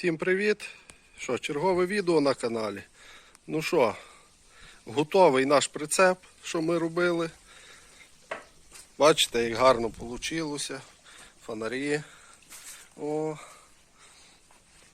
Всім привіт! Що, чергове відео на каналі. Ну що, готовий наш прицеп, що ми робили. Бачите, як гарно вийшло. Фонарі. О.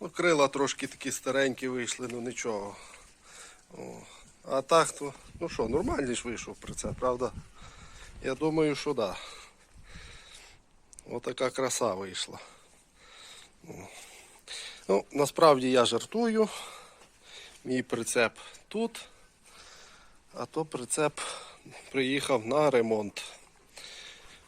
Ну, крила трошки такі старенькі вийшли, ну нічого. О. А так то, ну що, нормальний ж вийшов прицеп, правда? Я думаю, що так. Да. Отака краса вийшла. Ну, насправді я жартую. Мій прицеп тут, а то прицеп приїхав на ремонт.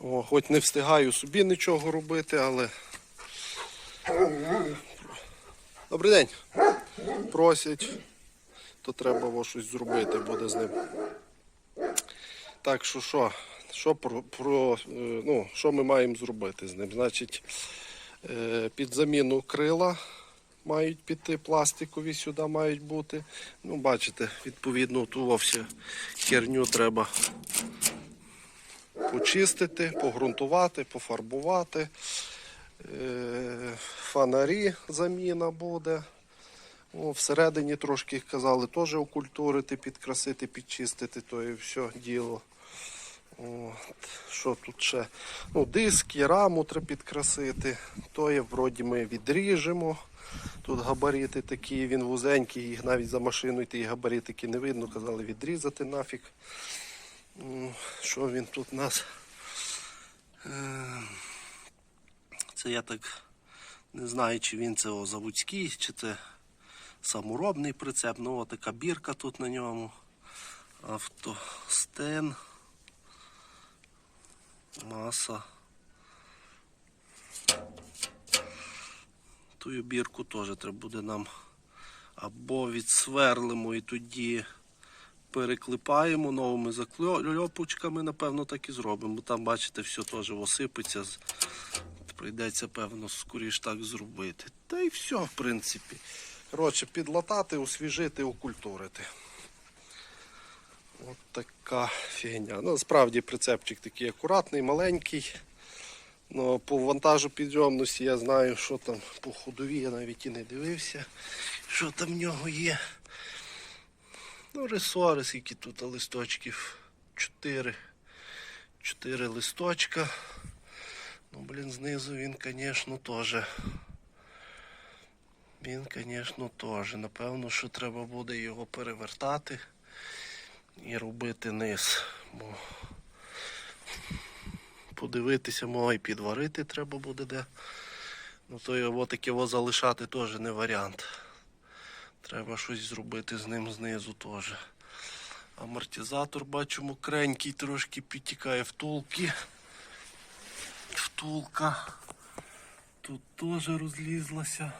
О, хоч не встигаю собі нічого робити, але. Добрий день. Просять, то треба во щось зробити буде з ним. Так що що? Що про, про е, ну, що ми маємо зробити з ним? Значить, е, під заміну крила мають піти, пластикові сюди мають бути. Ну, бачите, відповідно, ту вовсю херню треба почистити, погрунтувати, пофарбувати. Е, Фонарі заміна буде. О, всередині трошки казали теж окультурити, підкрасити, підчистити, то і все діло. От. Що тут ще? Ну, диски, раму треба підкрасити. То вроді ми відріжемо. Тут габарити такі, він вузенький, їх навіть за машиною ті габаритики не видно, казали відрізати нафіг. Ну, Що він тут у нас? Е, Це я так не знаю, чи він це заводський, чи це саморобний прицеп. Ну, така бірка тут на ньому. Автостен. Маса. Тую бірку теж треба буде нам або відсверлимо і тоді переклепаємо новими закльопочками, напевно, так і зробимо. Бо там, бачите, все теж осипеться. Прийдеться, певно, скоріш так зробити. Та й все, в принципі. Коротше, підлатати, освіжити, окультурити. От така фігня. Ну, справді прицепчик такий акуратний, маленький. Ну, по вантажу підйомності я знаю, що там по ходові, я навіть і не дивився, що там в нього є. Ну, ресори, скільки тут листочків. Чотири. Чотири листочка. Ну, блін, знизу він, звісно, теж. Він, звісно, теж. Напевно, що треба буде його перевертати і робити низ. Бо подивитися, може і підварити треба буде де. Ну то його таке во залишати теж не варіант. Треба щось зробити з ним знизу теж. Амортизатор бачу мокренький, трошки підтікає втулки. Втулка. Тут теж розлізлася.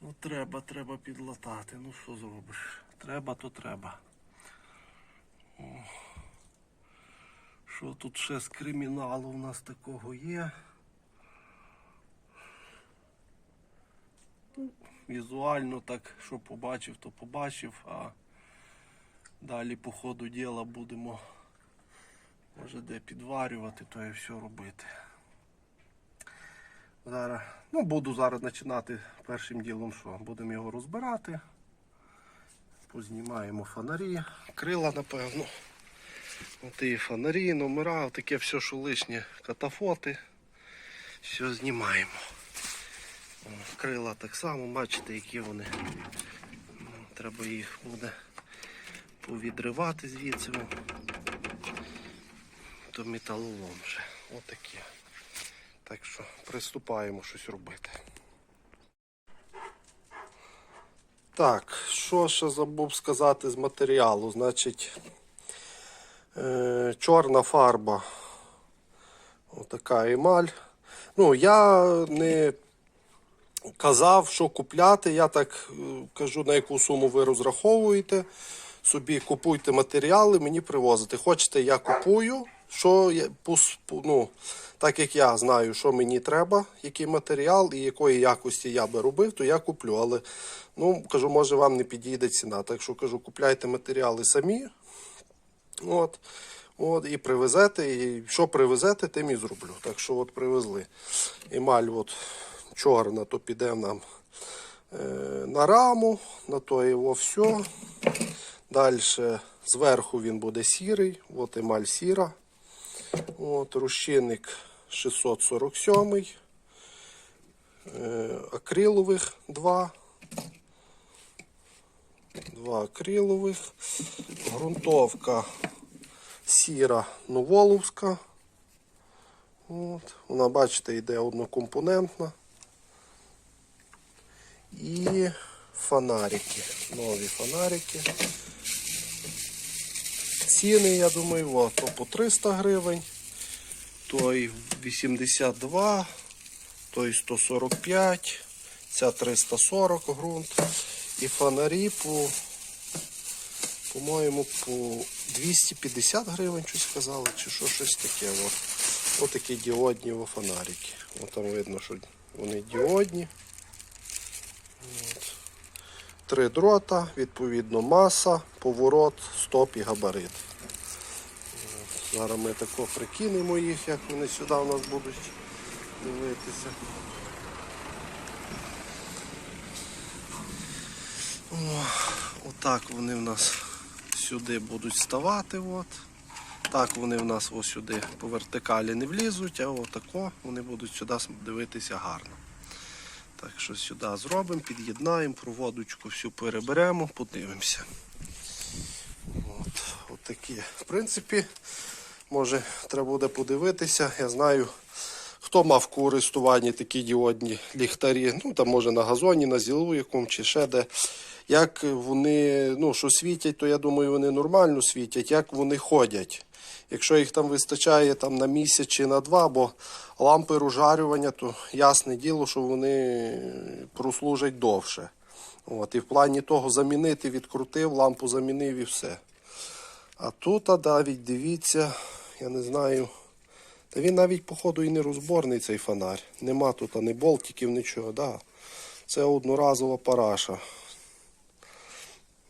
Ну треба, треба підлатати. Ну що зробиш? Треба, то треба. Що тут ще з криміналу у нас такого є? Ну, візуально так, що побачив, то побачив, а далі по ходу діла будемо може де підварювати, то і все робити. Зараз, ну, буду зараз починати першим ділом, що будемо його розбирати. Познімаємо фонарі, крила, напевно. От і фонарі, номера, таке все, що лишнє, катафоти. Все знімаємо. Крила так само, бачите, які вони. Ну, Треба їх буде повідривати звідси. То металолом вже. Отакі. Так що приступаємо щось робити. Так, що ще забув сказати з матеріалу? Значить, е, чорна фарба. Отака емаль. Ну, я не казав, що купляти. Я так е, кажу, на яку суму ви розраховуєте. Собі купуйте матеріали, мені привозите. Хочете, я купую. Що я, ну, так як я знаю, що мені треба, який матеріал і якої якості я би робив, то я куплю. Але ну, кажу, може вам не підійде ціна. Так що кажу, купляйте матеріали самі. От, от, і привезете. І що привезете, тим і зроблю. Так що от привезли. Емаль от чорна, то піде нам е, на раму, на то його все. Далі зверху він буде сірий, от емаль сіра. От, розчинник 647, е, акрилових 2. Два акрилових, ґрунтовка сіра новоловська. От. Вона, бачите, йде однокомпонентна. І фонарики. Нові фонарики. Ціни, я думаю, от, то по 300 гривень, той 82, той 145, ця 340 ґрунт. І фонарі по, по-моєму, по 250 гривень щось сказали, чи що щось таке. От. Ось такі діодні фонарики. От там видно, що вони діодні. От. Три дрота, відповідно, маса, поворот, стоп і габарит. Зараз ми тако прикинемо їх, як вони сюди у нас будуть дивитися. Отак вони в нас сюди будуть ставати. От. Так вони в нас ось сюди по вертикалі не влізуть, а отако вони будуть сюди дивитися гарно. Так що сюди зробимо, під'єднаємо, проводочку всю переберемо, подивимося. От, от такі. В принципі, може, треба буде подивитися. Я знаю, хто мав користуванні такі діодні ліхтарі. Ну, там може на газоні, на зілу якому чи ще де. Як вони, ну, що світять, то я думаю, вони нормально світять, як вони ходять. Якщо їх там вистачає там, на місяць чи на два, бо лампи розжарювання, то ясне діло, що вони прослужать довше. От, і в плані того замінити, відкрутив, лампу замінив і все. А тут, навіть дивіться, я не знаю. Та він навіть, походу, і не розборний цей фонарь. Нема тут ані болтиків, нічого. Да. Це одноразова параша.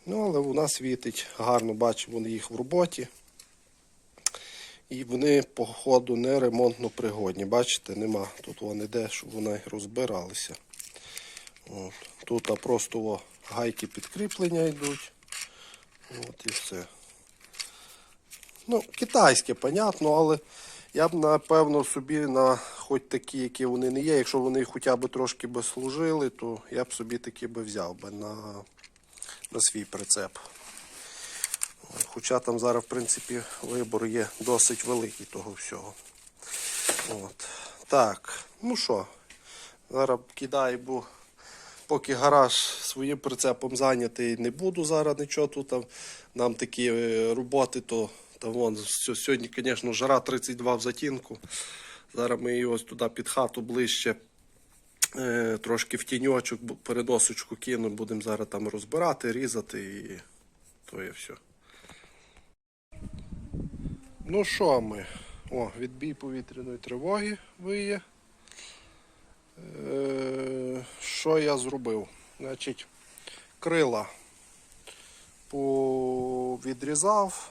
Ну, але вона світить гарно, бачимо їх в роботі. І вони, походу, не ремонтно пригодні. Бачите, нема. Тут вони де, щоб вони розбиралися. От. Тут а просто о, гайки підкріплення йдуть. От і все. Ну, китайське, понятно, але я б напевно собі на хоч такі, які вони не є, якщо вони хоча б трошки би служили, то я б собі такі би взяв би на, на свій прицеп. Хоча там зараз, в принципі, вибор є досить великий того всього. От. Так, ну що, зараз кидаю, бо поки гараж своїм прицепом зайнятий, не буду зараз нічого тут. Там, нам такі е, роботи, то там вон, сьогодні, звісно, жара 32 в затінку. Зараз ми її ось туди під хату ближче. е, Трошки в тіньочок, переносочку кину, будемо зараз там розбирати, різати і то є все. Ну що ми? О, відбій повітряної тривоги виє. Е, я зробив? Значить, крила повідрізав.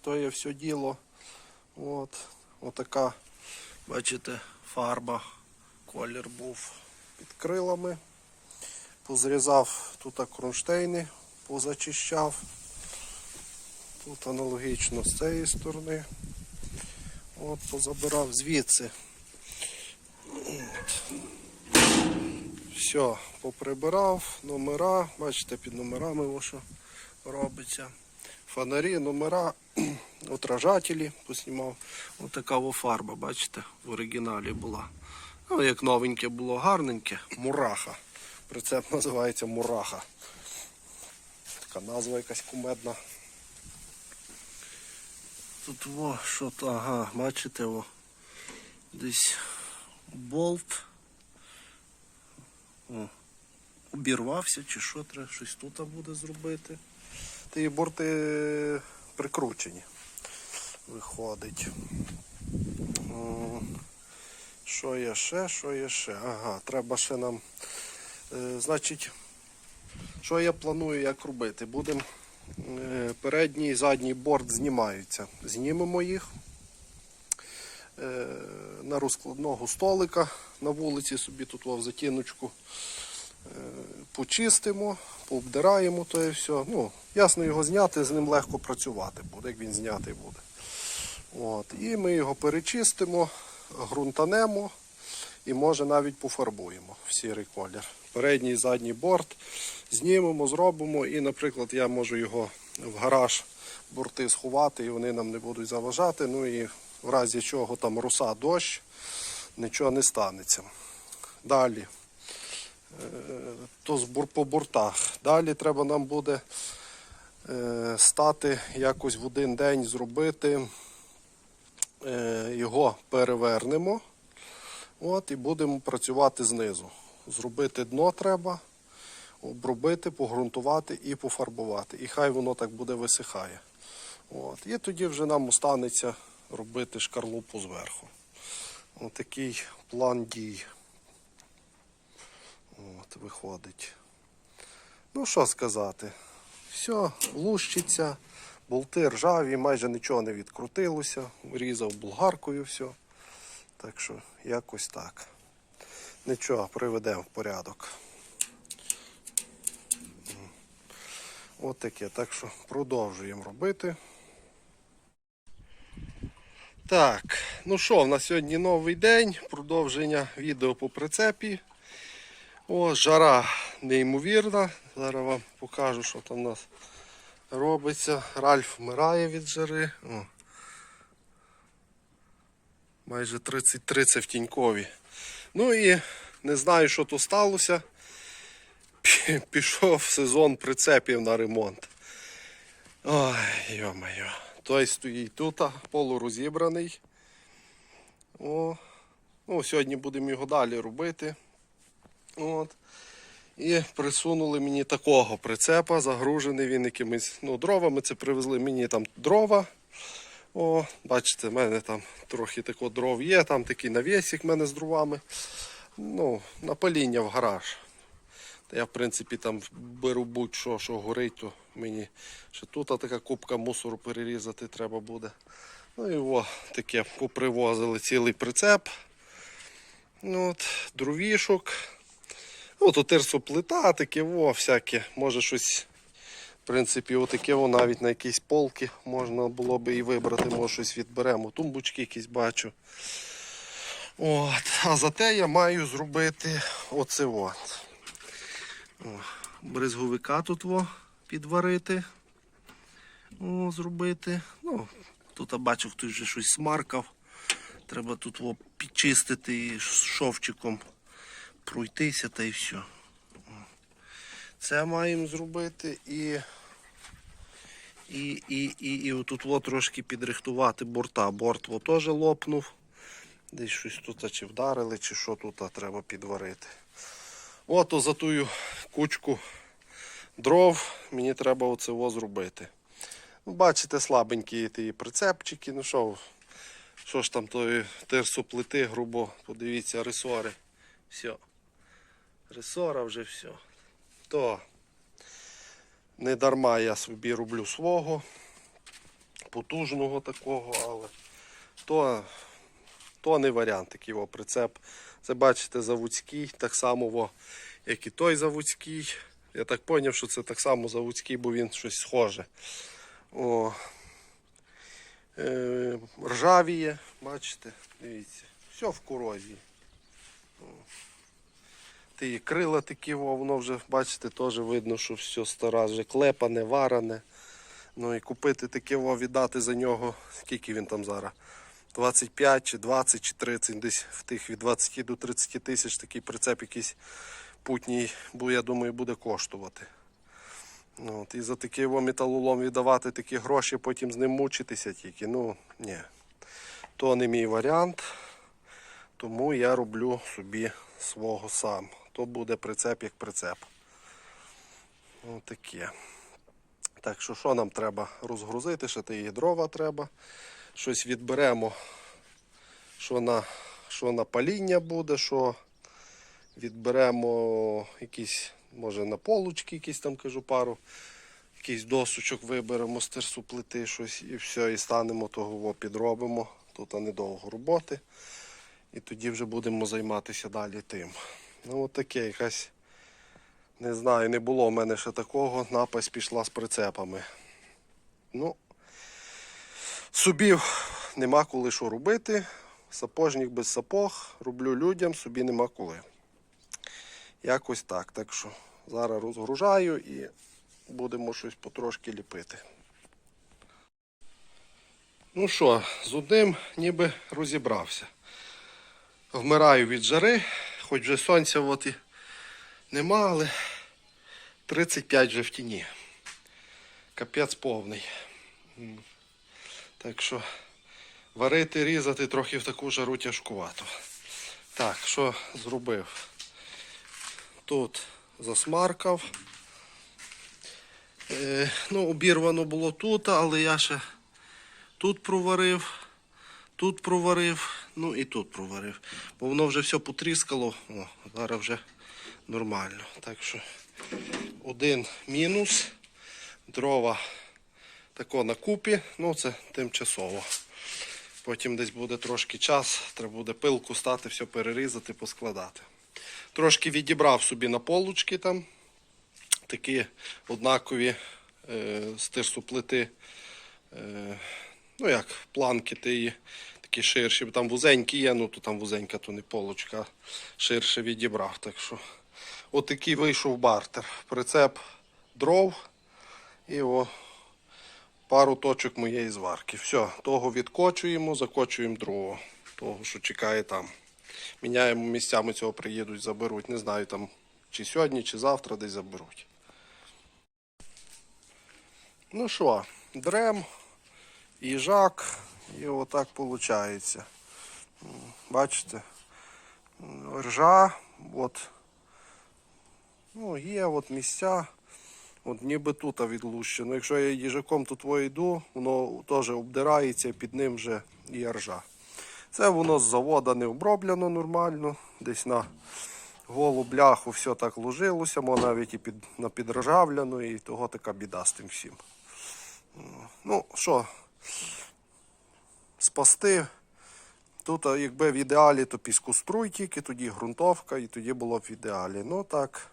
То є все діло. От, отака, бачите, фарба, колір був під крилами. Позрізав тут кронштейни, позачищав. Тут аналогічно з цієї сторони. От, позабирав звідси. Все, поприбирав, номера, бачите, під номерами ось що робиться. Фонарі, номера, отражателі поснімав. Ось така фарба, бачите, в оригіналі була. Ну, як новеньке було, гарненьке, мураха. Прицеп називається мураха. Така назва якась кумедна. Тут во, що то, ага, бачите, во, десь болт. О, обірвався чи що, треба щось тут буде зробити. Ті борти прикручені. Виходить. О, Що є ще, що є ще? Ага, треба ще нам. Е, значить, що я планую як робити? Будемо е, передній і задній борт знімаються. Знімемо їх. е, на розкладного столика на вулиці собі тут в затіночку. Е, почистимо, пообдираємо то і все. Ну, ясно, його зняти, з ним легко працювати буде, як він знятий буде. От. І ми його перечистимо, ґрунтанемо і може навіть пофарбуємо в сірий колір. Передній і задній борт знімемо, зробимо і, наприклад, я можу його в гараж борти сховати і вони нам не будуть заважати. Ну і в разі чого там руса, дощ, нічого не станеться. Далі. Е, То по бортах. Далі треба нам буде е, стати якось в один день зробити. Е, Його перевернемо. От, і будемо працювати знизу. Зробити дно треба, обробити, погрунтувати і пофарбувати. І хай воно так буде висихає. От. І тоді вже нам останеться робити шкарлупу зверху. Отакий план дій. От, виходить. Ну, що сказати. Все, лущиться, болти ржаві, майже нічого не відкрутилося. Різав булгаркою все. Так що якось так. Нічого, приведемо в порядок. От таке. Так що продовжуємо робити. Так, ну що, в нас сьогодні новий день, продовження відео по прицепі. О, жара неймовірна. Зараз вам покажу, що там у нас робиться. Ральф вмирає від жари. О. Майже 33 це в тінькові. Ну і не знаю, що то сталося. Пішов сезон прицепів на ремонт. Ой, йо-моє. Той стоїть тут, полурозібраний. О. Ну, сьогодні будемо його далі робити. От. І присунули мені такого прицепа, загружений він якимись ну, дровами. Це привезли мені там дрова. О, бачите, в мене там трохи тако дров є, там такий навісик в мене з дровами. Ну, на в гараж. Та я, в принципі, там беру будь-що, що горить, то мені ще тут така купка мусору перерізати треба буде. Ну і о, таке попривозили цілий прицеп. Ну, От, дровішок. Ну, то терсоплита, таке, о, всяке. Може щось, в принципі, отаке о, навіть на якісь полки можна було би і вибрати, може щось відберемо. Тумбочки якісь бачу. От. А зате я маю зробити оце от. О, бризговика тут во, підварити. О, зробити. Ну, тут я бачив, хтось вже щось смаркав. Треба тут во, підчистити і шовчиком пройтися та й все. Це маємо зробити і. І, і, і, і отут во трошки підрихтувати борта. Борт теж лопнув. Десь щось тут чи вдарили, чи що тут треба підварити. От за тую кучку дров мені треба оце зробити. Ну, бачите, слабенькі ті прицепчики. Ну що, що ж там тої терсоплити, грубо, подивіться, ресори. Все. Ресора вже все. То не дарма я собі роблю свого, потужного такого, але то, то не варіант такий о, прицеп. Це бачите заводський, так само, як і той заводський. Я так зрозумів, що це так само заводський, бо він щось схоже. О, е, ржавіє, бачите, дивіться, все в корозії. О. Ті крила такі, о, воно вже, бачите, теж видно, що все стара, вже клепане, варане. Ну і купити таке, о, віддати за нього, скільки він там зараз? 25 чи 20 чи 30, десь в тих від 20 до 30 тисяч такий прицеп якийсь путній, бо я думаю, буде коштувати. Ну, От, і за такий о, металолом віддавати такі гроші, потім з ним мучитися тільки. Ну, ні. То не мій варіант. Тому я роблю собі свого сам. То буде прицеп як прицеп. Отаке. Так що що нам треба розгрузити? Ще тієї дрова треба. Щось відберемо, що на, що на паління буде, що відберемо якісь, може на полочки, якісь там кажу пару, якийсь досочок виберемо з терсу плити, щось і все, і станемо того, підробимо. тут недовго роботи. І тоді вже будемо займатися далі тим. Ну, от таке якась, не знаю, не було в мене ще такого. Напасть пішла з прицепами. Ну, Субів нема коли що робити. Сапожник без сапог. Роблю людям, собі нема коли. Якось так. Так що зараз розгружаю і будемо щось потрошки ліпити. Ну що, з одним ніби розібрався. Вмираю від жари, хоч вже сонця от і нема, але 35 вже в тіні. Капець повний. Так що варити, різати трохи в таку жару тяжкувато. Так, що зробив? Тут засмаркав. Е, ну, обірвано було тут, але я ще тут проварив, тут проварив, ну і тут проварив. Бо воно вже все потріскало, о, зараз вже нормально. Так що один мінус, дрова тако на купі, ну це тимчасово. Потім десь буде трошки час, треба буде пилку стати, все перерізати, поскладати. Трошки відібрав собі на полочки там, такі однакові е, з тирсоплити. Е, ну як, планки тиї, такі ширші, бо там вузенькі є, ну то там вузенька, то не полочка, ширше відібрав. Так що отакий вийшов бартер. Прицеп дров і о, пару точок моєї зварки. Все, того відкочуємо, закочуємо другого, того, що чекає там. Міняємо місцями цього приїдуть, заберуть. Не знаю там чи сьогодні, чи завтра десь заберуть. Ну що, дрем, їжак, і отак виходить. Бачите, ржа, от, ну, є от місця, от ніби тут відлущено. Якщо я їжаком тут йду, воно теж обдирається, під ним вже є ржа. Це воно з завода не оброблено нормально, десь на голу бляху все так ложилося, мо навіть і під, на підржавляну, і того така біда з тим всім. Ну, що, спасти. Тут, якби в ідеалі, то піскоструй тільки, тоді ґрунтовка, і тоді було б в ідеалі. Ну так,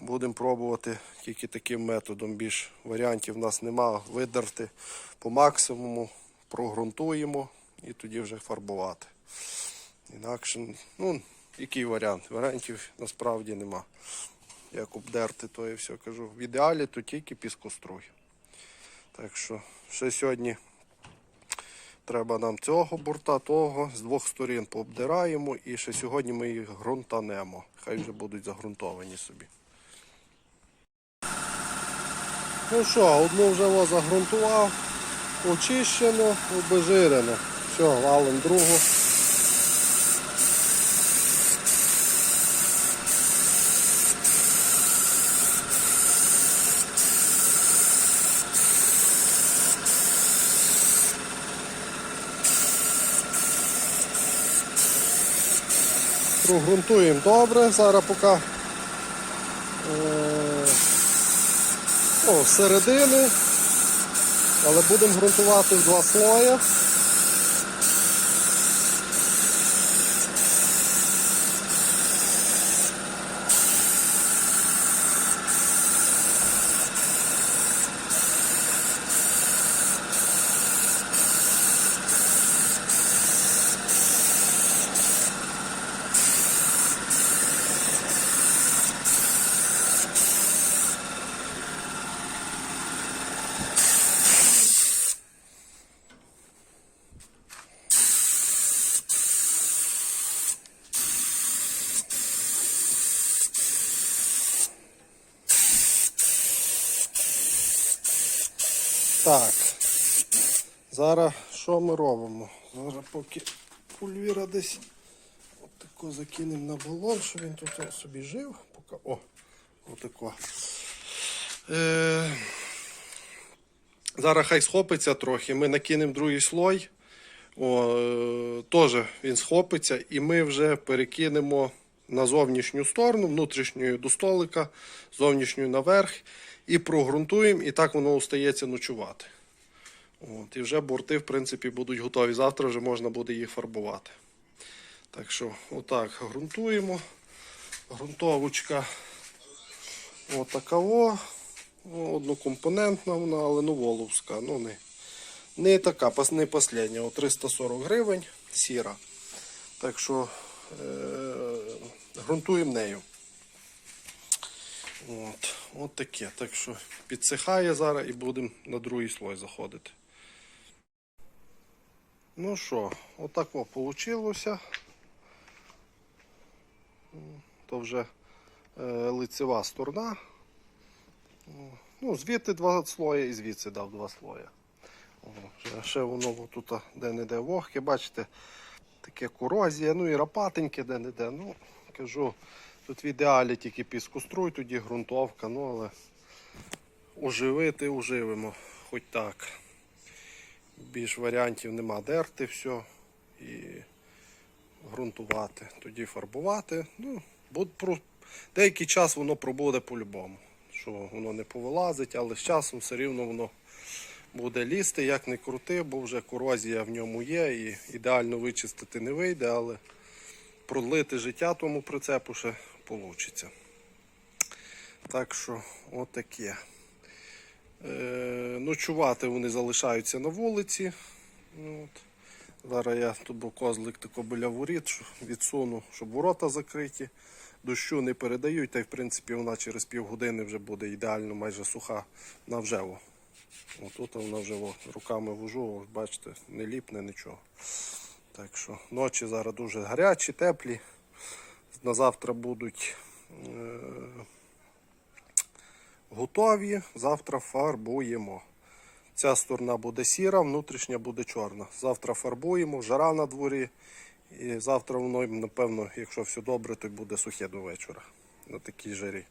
будемо пробувати тільки таким методом. Більш варіантів в нас нема. Видерти по максимуму, прогрунтуємо і тоді вже фарбувати. Інакше, ну, який варіант? Варіантів насправді нема. Як обдерти, то і все кажу. В ідеалі то тільки піскоструй. Так що ще сьогодні треба нам цього бурта, того з двох сторін пообдираємо і ще сьогодні ми їх ґрунтанемо. Хай вже будуть загрунтовані собі. Ну що, одну вже його загрунтував, очищено, обезжирено. Все, валим другу. Прогрунтуємо добре, зараз поки е, ну, середини, але будемо ґрунтувати в два слої. Так. Зараз що ми робимо? Зараз поки пульвіра десь отако закинемо на балон, щоб він тут собі жив. Поки... О, отако. Е... Зараз хай схопиться трохи. Ми накинемо другий слой. О, е... Теж він схопиться, і ми вже перекинемо на зовнішню сторону, внутрішньою до столика, зовнішньою наверх, і прогрунтуємо, і так воно остається ночувати. От, і вже борти, в принципі, будуть готові. Завтра вже можна буде їх фарбувати. Так що, отак ґрунтуємо. Грунтовочка отакаво. Ну, Однокомпонентна вона, але ну воловська. Ну, не, не така, не последня. О 340 гривень сіра. Так що ґрунтуємо нею. От, от таке. Так що підсихає зараз і будемо на другий слой заходити. Ну що, отак о вийшло. То вже е, лицева сторона. Ну, звідти два слої і звідси дав два слої. О, ще воно тут де-не-де вогке, бачите, таке корозія, ну і рапатеньке де-не-де. Ну, кажу, тут в ідеалі тільки піскоструй, тоді ґрунтовка, ну але оживити оживимо, хоч так. Більш варіантів нема дерти все і ґрунтувати, тоді фарбувати. Ну, про, деякий час воно пробуде по-любому. Що воно не повилазить, але з часом все рівно воно буде лізти, як не крути, бо вже корозія в ньому є і ідеально вичистити не вийде, але продлити життя тому прицепу ще вийде. Так що, отаке. Е, ночувати вони залишаються на вулиці. Ну, От. Зараз я тут козлик тако біля воріт, відсуну, щоб ворота закриті. Дощу не передають, та й в принципі вона через півгодини вже буде ідеально майже суха на вжеву. Отут вона вже о, руками вожу, бачите, не ліпне нічого. Так що ночі зараз дуже гарячі, теплі. На завтра будуть е, готові. Завтра фарбуємо. Ця сторона буде сіра, внутрішня буде чорна. Завтра фарбуємо, жара на дворі. І завтра воно, напевно, якщо все добре, то буде сухе до вечора. На такій жарі.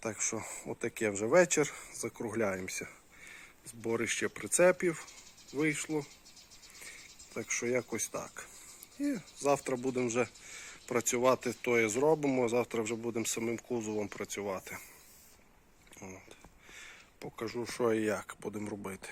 Так що, отаке вже вечір. Закругляємося. Зборище прицепів вийшло. Так що якось так. І завтра будемо вже працювати, то і зробимо. Завтра вже будемо самим кузовом працювати. От. Покажу, що і як будемо робити.